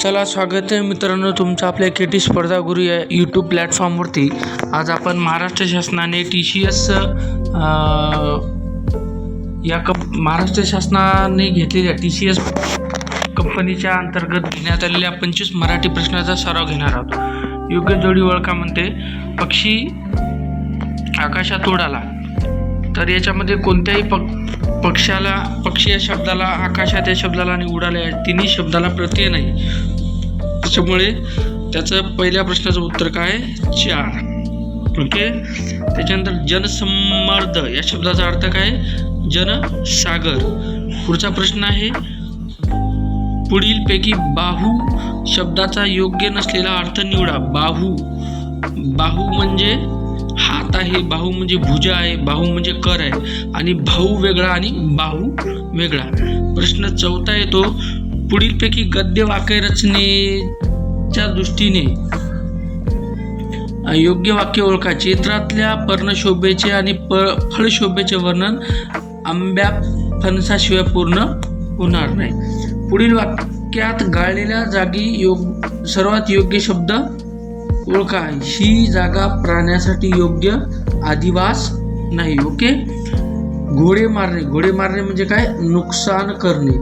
चला स्वागत आहे मित्रांनो तुमचं आपल्या के टी स्पर्धा गुरु या यूट्यूब प्लॅटफॉर्मवरती आज आपण महाराष्ट्र शासनाने टी सी एस या कंप महाराष्ट्र शासनाने घेतलेल्या टी सी एस कंपनीच्या अंतर्गत घेण्यात आलेल्या पंचवीस मराठी प्रश्नाचा सराव घेणार आहोत. योग्य जोडी ओळखा म्हणते पक्षी आकाशात उडाला तर याच्यामध्ये कोणत्याही पक पक्षाला पक्षी या शब्दाला आकाशात या शब्दाला आणि उडाला या तिन्ही शब्दाला प्रत्यय नाही. त्याच्यामुळे त्याचं पहिल्या प्रश्नाचं उत्तर काय चार. ओके? त्याच्यानंतर जनसंमर्द या शब्दाचा अर्थ काय जनसागर. पुढचा प्रश्न आहे पुढीलपैकी बाहू शब्दाचा योग्य नसलेला अर्थ निवडा. बाहू. बाहू म्हणजे हात आहे बाहू म्हणजे भुजा आहे बाहू म्हणजे कर आहे. आणि भाऊ वेगळा आणि बाहू वेगळा. प्रश्न चौथा येतो पुढीलपैकी गद्य वाक्य रचनेच्या दृष्टीने. योग्य वाक्य ओळखा. चित्रातल्या पर्णशोभेचे आणि प फळशोभेचे वर्णन आंब्या फणसाशिवाय पूर्ण होणार नाही. पुढील वाक्यात गाळलेल्या जागी योग सर्वात योग्य शब्द ओळखा ही जागा प्राण्यासाठी योग्य आदिवास नाही ओके? घोडे मारणे घोडे मारणे म्हणजे काय? नुकसान करणे.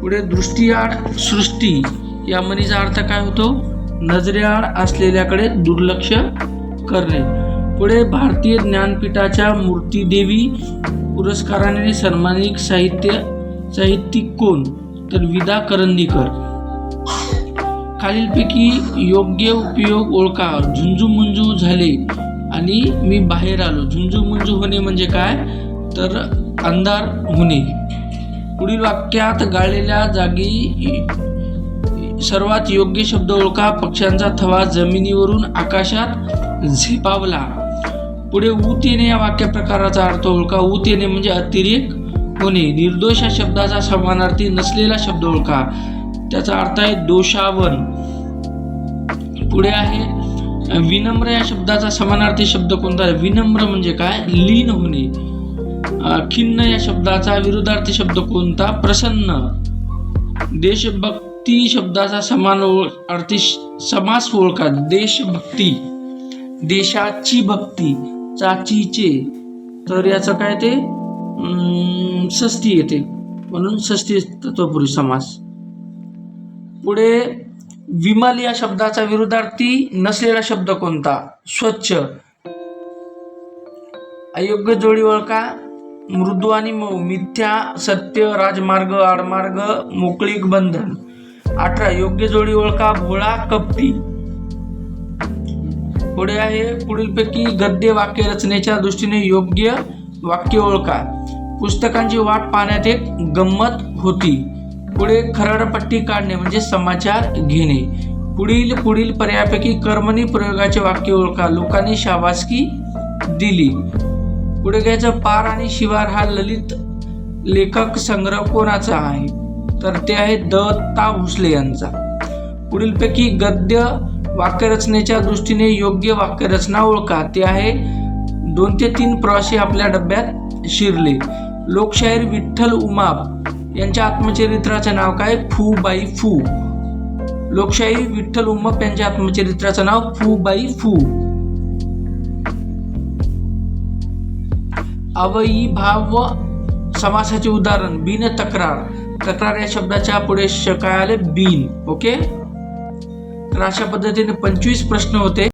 पुढे दृष्टीआड सृष्टी या म्हणीचा अर्थ काय होतो? नजरेआड असलेल्याकडे दुर्लक्ष करणे. पुढे भारतीय ज्ञानपीठाच्या मूर्तीदेवी पुरस्काराने सन्मानित साहित्य साहित्यिक कोण? तर विदा करंदीकर. खालीलपैकी योग्य उपयोग ओळखा. झुंजूमुंजू झाले आणि मी बाहेर आलो. झुंजूमुंजू होणे म्हणजे काय? तर अंधार होणे. पुढील वाक्यात गाळलेल्या जागी सर्वात योग्य शब्द ओळखा. पक्ष्यांचा थवा जमिनीवरून आकाशात झेपावला. पुढे ऊत येणे या वाक्यप्रकाराचा अर्थ ओळखा. ऊत येणे म्हणजे अतिरेक होणे. निर्दोष या शब्दाचा समानार्थी नसलेला शब्द ओळखा. त्याचा अर्थ आहे दोषावन पुढे आहे विनम्र या शब्दाचा समानार्थी शब्द कोणता आहे? विनम्र म्हणजे काय? लीन होणे. खिन्न या शब्दाचा विरुद्धार्थी शब्द कोणता? प्रसन्न. देशभक्ती शब्दाचा समान अर्थी समास ओळखा. देशभक्ती. देशाची भक्ती. चाचीचे. तर याचं काय ते? सस्ती येते. म्हणून सस्ती तत्वपुरुष समास. पुढे विमल या शब्दाचा विरुद्धार्थी नसलेला शब्द कोणता? स्वच्छ. अयोग्य जोडी ओळखा. मृदू आणि मऊ मिथ्या सत्य राजमार्ग आडमार्ग मोकळीक बंधन. अठरा योग्य जोडी ओळखा. भोळा कपटी. पुढे आहे पुढीलपैकी गद्य वाक्य रचनेच्या दृष्टीने योग्य वाक्य ओळखा. पुस्तकांची वाट पाहण्यात एक गंमत होती. पुढे खरडपट्टी काढणे म्हणजे समाचार घेणे. पुढील पुढील पर्यायापैकी कर्मणी प्रयोगाचे वाक्य ओळखा. लोकांनी शाबासकी दिली. पुढे घ्यायचं पार आणि शिवार हा ललित लेखक संग्रह कोणाचा आहे? तर ते आहे दत्ता भोसले यांचा. पुढीलपैकी गद्य वाक्यरचनेच्या दृष्टीने योग्य वाक्यरचना ओळखा. ते आहे दोन ते तीन प्रवासी आपल्या डब्यात शिरले. लोकशाहीर विठ्ठल उमाप. यांच्या आत्मचरित्राचं नाव काय? फू बाई फू. लोकशाही विठ्ठल उम्मप यांच्या आत्मचरित्राचं नाव फू बाई फू. अवयी भाव व समासाचे उदाहरण बिन तक्रार. तक्रार या शब्दाच्या पुढे काय आले? बिन. ओके? तर अशा पद्धतीने पंचवीस प्रश्न होते.